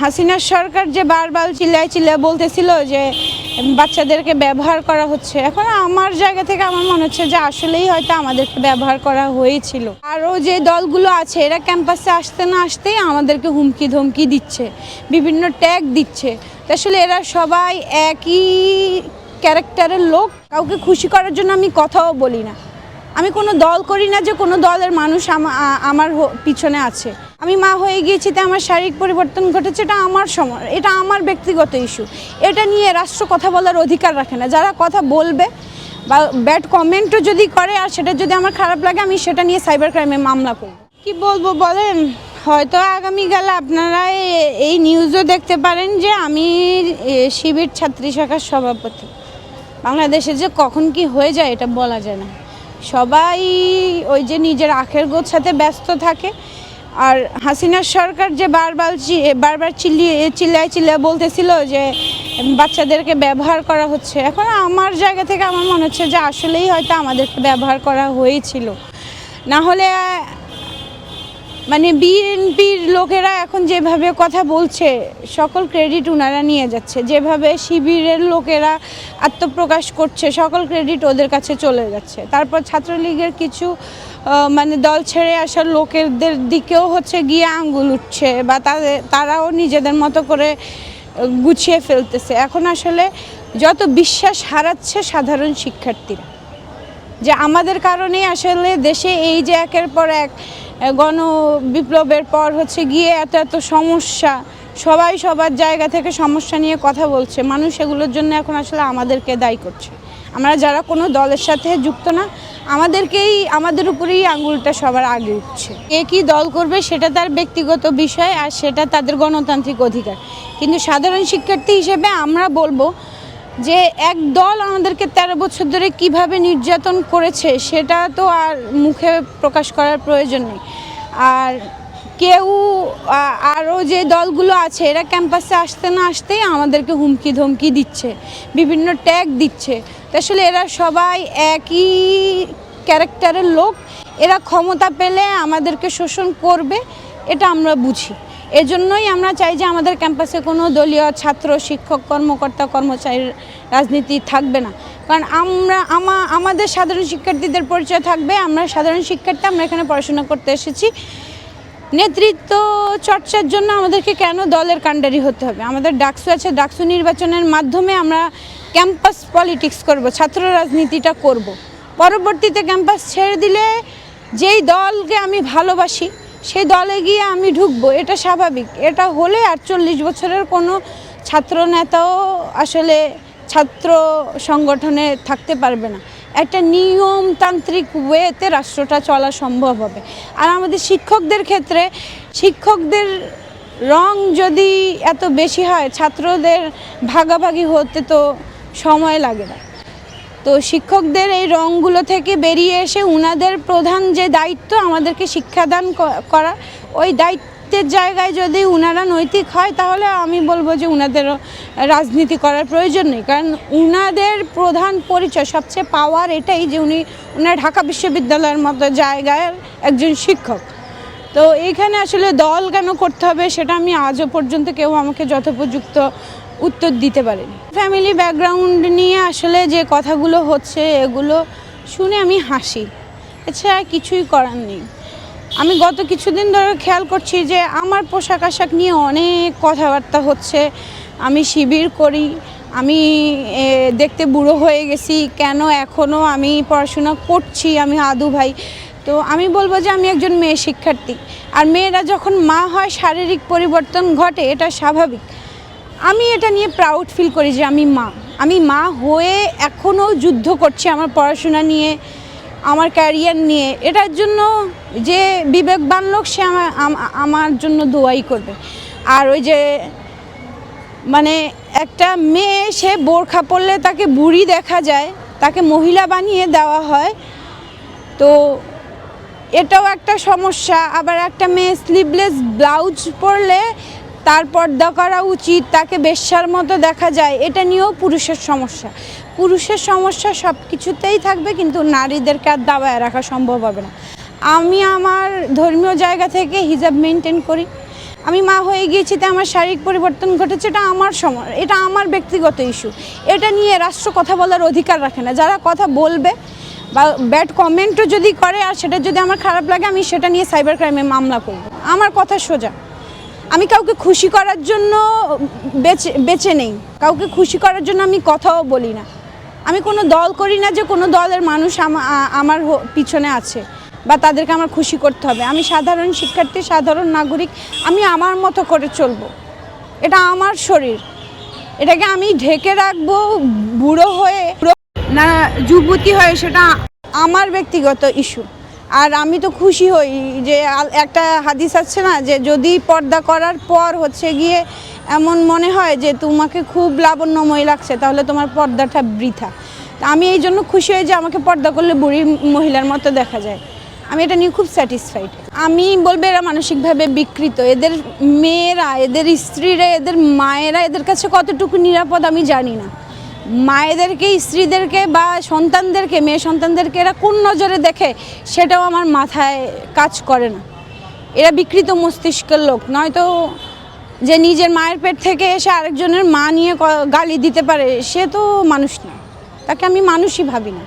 হাসিনা সরকার যে বারবার চিল্লায় চিল্লায় বলতেছিল যে বাচ্চাদেরকে ব্যবহার করা হচ্ছে, এখন আমার জায়গা থেকে আমার মনে হচ্ছে যে আসলেই হয়তো আমাদেরকে ব্যবহার করা হয়েছিল। আরও যে দলগুলো আছে, এরা ক্যাম্পাসে আসতে না আসতেই আমাদেরকে হুমকি ধমকি দিচ্ছে, বিভিন্ন ট্যাগ দিচ্ছে। আসলে এরা সবাই একই ক্যারেক্টারের লোক, কাউকে খুশি করার জন্য আমি কথাও বলি না। আমি কোনো দল করি না যে কোনো দলের মানুষ আমার পিছনে আছে। আমি মা হয়ে গিয়েছি তো আমার শারীরিক পরিবর্তন ঘটেছে, এটা আমার সময়, এটা আমার ব্যক্তিগত ইস্যু এটা নিয়ে রাষ্ট্র কথা বলার অধিকার রাখে না। যারা কথা বলবে বা ব্যাড কমেন্টও যদি করে আর সেটা যদি আমার খারাপ লাগে, আমি সেটা নিয়ে সাইবার ক্রাইমে মামলা করব। কি বলব বলেন? হয়তো আগামীকাল আপনারা এই নিউজও দেখতে পারেন যে আমি শিবির ছাত্রী শাখার সভাপতি। বাংলাদেশে যে কখন কি হয়ে যায়, এটা বলা যায় না। সবাই ওই যে নিজের আখের গোছাতে ব্যস্ত থাকে। আর হাসিনা সরকার যে বারবার বারবার চিল্লিয়ে চিল্লায় চিল্লায় বলতেছিল যে বাচ্চাদেরকে ব্যবহার করা হচ্ছে। এখন আমার জায়গা থেকে আমার মনে হচ্ছে যে আসলেই হয়তো আমাদেরকে ব্যবহার করা হয়েছিল। না হলে মানে বিএনপির লোকেরা এখন যেভাবে কথা বলছে, সকল ক্রেডিট ওনারা নিয়ে যাচ্ছে। যেভাবে শিবিরের লোকেরা আত্মপ্রকাশ করছে, সকল ক্রেডিট ওদের কাছে চলে যাচ্ছে। তারপর ছাত্রলীগের কিছু মানে দল ছেড়ে আসা লোকেদের দিকেও হচ্ছে গিয়ে আঙ্গুল উঠছে বা তাদের, তারাও নিজেদের মতো করে গুছিয়ে ফেলতেছে। এখন আসলে যত বিশ্বাস হারাচ্ছে সাধারণ শিক্ষার্থীরা। যে আমাদের কারণেই আসলে দেশে এই যে একের পর এক গণ বিপ্লবের পর হচ্ছে গিয়ে এত এত সমস্যা, সবাই সবার জায়গা থেকে সমস্যা নিয়ে কথা বলছে। মানুষ এগুলোর জন্য এখন আসলে আমাদেরকে দায়ী করছে। আমরা যারা কোনো দলের সাথে যুক্ত না, আমাদেরকেই, আমাদের উপরেই আঙুলটা সবার আগে উঠছে। কে কী দল করবে সেটা তার ব্যক্তিগত বিষয় আর সেটা তাদের গণতান্ত্রিক অধিকার। কিন্তু সাধারণ শিক্ষার্থী হিসেবে আমরা বলব যে এক দল আমাদেরকে তেরো বছর ধরে কীভাবে নির্যাতন করেছে, সেটা তো আর মুখে প্রকাশ করার প্রয়োজন নেই। আর কেউ আরও যে দলগুলো আছে, এরা ক্যাম্পাসে আসতে না আসতেই আমাদেরকে হুমকি ধমকি দিচ্ছে, বিভিন্ন ট্যাগ দিচ্ছে। তো আসলে এরা সবাই একই ক্যারেক্টারের লোক, এরা ক্ষমতা পেলে আমাদেরকে শোষণ করবে, এটা আমরা বুঝি। এজন্যই আমরা চাই যে আমাদের ক্যাম্পাসে কোনো দলীয় ছাত্র, শিক্ষক, কর্মকর্তা কর্মচারীর রাজনীতি থাকবে না। কারণ আমরা, আমা, আমাদের সাধারণ শিক্ষার্থীদের পরিচয় থাকবে, আমরা সাধারণ শিক্ষার্থী, আমরা এখানে পড়াশোনা করতে এসেছি। নেতৃত্ব চর্চার জন্য আমাদেরকে কেন দলের কাণ্ডারি হতে হবে? আমাদের ডাকসু আছে, ডাকসু নির্বাচনের মাধ্যমে আমরা ক্যাম্পাস পলিটিক্স করব, ছাত্র রাজনীতিটা করব। পরবর্তীতে ক্যাম্পাস ছেড়ে দিলে যেই দলকে আমি ভালোবাসি সেই দলে গিয়ে আমি ঢুকবো, এটা স্বাভাবিক। এটা হলে আটচল্লিশ বছরের কোনো ছাত্র নেতাও আসলে ছাত্র সংগঠনে থাকতে পারবে না। একটা নিয়মতান্ত্রিক ওয়েতে রাষ্ট্রটা চলা সম্ভব হবে। আর আমাদের শিক্ষকদের ক্ষেত্রে, শিক্ষকদের রং যদি এত বেশি হয়, ছাত্রদের ভাগাভাগি হতে তো সময় লাগে না। তো শিক্ষকদের এই রঙগুলো থেকে বেরিয়ে এসে উনাদের প্রধান যে দায়িত্ব আমাদেরকে শিক্ষাদান করা, ওই দায়িত্বের জায়গায় যদি উনারা নৈতিক হয়, তাহলে আমি বলব যে উনাদেরও রাজনীতি করার প্রয়োজন নেই। কারণ উনাদের প্রধান পরিচয়, সবচেয়ে পাওয়ার এটাই যে উনি, উনার ঢাকা বিশ্ববিদ্যালয়ের মতো জায়গায় একজন শিক্ষক। তো এইখানে আসলে দল কেন করতে হবে, সেটা আমি আজও পর্যন্ত কেউ আমাকে যথোপযুক্ত উত্তর দিতে পারেনি। ফ্যামিলি ব্যাকগ্রাউন্ড নিয়ে আসলে যে কথাগুলো হচ্ছে, এগুলো শুনে আমি হাসি। এছাড়া কিছুই করার নেই। আমি গত কিছুদিন ধরে খেয়াল করছি যে, আমার পোশাক আশাক নিয়ে অনেক কথাবার্তা হচ্ছে। আমি শিবির করি, আমি দেখতে বুড়ো হয়ে গেছি, কেন এখনও আমি পড়াশোনা করছি আমি আদু ভাই? তো আমি বলব যে, আমি একজন মেয়ে শিক্ষার্থী। আর মেয়েরা যখন মা হয়, শারীরিক পরিবর্তন ঘটে, এটা স্বাভাবিক। আমি এটা নিয়ে প্রাউড ফিল করি যে আমি মা। আমি মা হয়ে এখনও যুদ্ধ করছি আমার পড়াশোনা নিয়ে, আমার ক্যারিয়ার নিয়ে। এটার জন্য যে বিবেকবান লোক সে আমার আমার জন্য দোয়াই করবে। আর ওই যে মানে একটা মেয়ে, সে বোরখা পরলে তাকে বুড়ি দেখা যায়, তাকে মহিলা বানিয়ে দেওয়া হয়। তো এটাও একটা সমস্যা। আবার একটা মেয়ে স্লিভলেস ব্লাউজ পরলে তার পর্দা করা উচিত, তাকে বেশ্যার মতো দেখা যায়, এটা নিয়েও পুরুষের সমস্যা। পুরুষের সমস্যা সব কিছুতেই থাকবে, কিন্তু নারীদেরকে আর দাবায় রাখা সম্ভব হবে না। আমি আমার ধর্মীয় জায়গা থেকে হিজাব মেনটেন করি। আমি মা হয়ে গিয়েছি, তাই আমার শারীরিক পরিবর্তন ঘটেছে, এটা আমার সময়, এটা আমার ব্যক্তিগত ইস্যু এটা নিয়ে রাষ্ট্র কথা বলার অধিকার রাখে না। যারা কথা বলবে বা ব্যাড কমেন্টও যদি করে আর সেটা যদি আমার খারাপ লাগে, আমি সেটা নিয়ে সাইবার ক্রাইমে মামলা করব। আমার কথা সোজা। আমি কাউকে খুশি করার জন্য বেছে বেছে নেই। কাউকে খুশি করার জন্য আমি কথাও বলি না। আমি কোনো দল করি না যে কোনো দলের মানুষ আমার পিছনে আছে বা তাদেরকে আমার খুশি করতে হবে। আমি সাধারণ শিক্ষার্থী, সাধারণ নাগরিক, আমি আমার মতো করে চলবো। এটা আমার শরীর। এটাকে আমি ঢেকে রাখব, বুড়ো হয়ে না, যুবতী হয়ে সেটা আমার ব্যক্তিগত ইস্যু। আর আমি তো খুশি হই যে একটা হাদিস আছে না, যে যদি পর্দা করার পর হচ্ছে গিয়ে এমন মনে হয় যে তোমাকে খুব লাবণ্যময় লাগছে, তাহলে তোমার পর্দাটা বৃথা। আমি এই জন্য খুশি হই যে আমাকে পর্দা করলে বুড়ি মহিলার মতো দেখা যায়। আমি এটা নিয়ে খুব স্যাটিসফাইড আমি বলব এরা মানসিকভাবে বিকৃত। এদের মেয়েরা, এদের স্ত্রীরা, এদের মায়েরা, এদের কাছে কতটুকু নিরাপদ আমি জানি না। মায়েদেরকে, স্ত্রীদেরকে বা সন্তানদেরকে, মেয়ে সন্তানদেরকে এরা কোন নজরে দেখে সেটাও আমার মাথায় কাজ করে না। এরা বিকৃত মস্তিষ্কের লোক, নয়তো যে নিজের মায়ের পেট থেকে এসে আরেকজনের মা নিয়ে গালি দিতে পারে, সে তো মানুষ না। তাকে আমি মানুষই ভাবি না।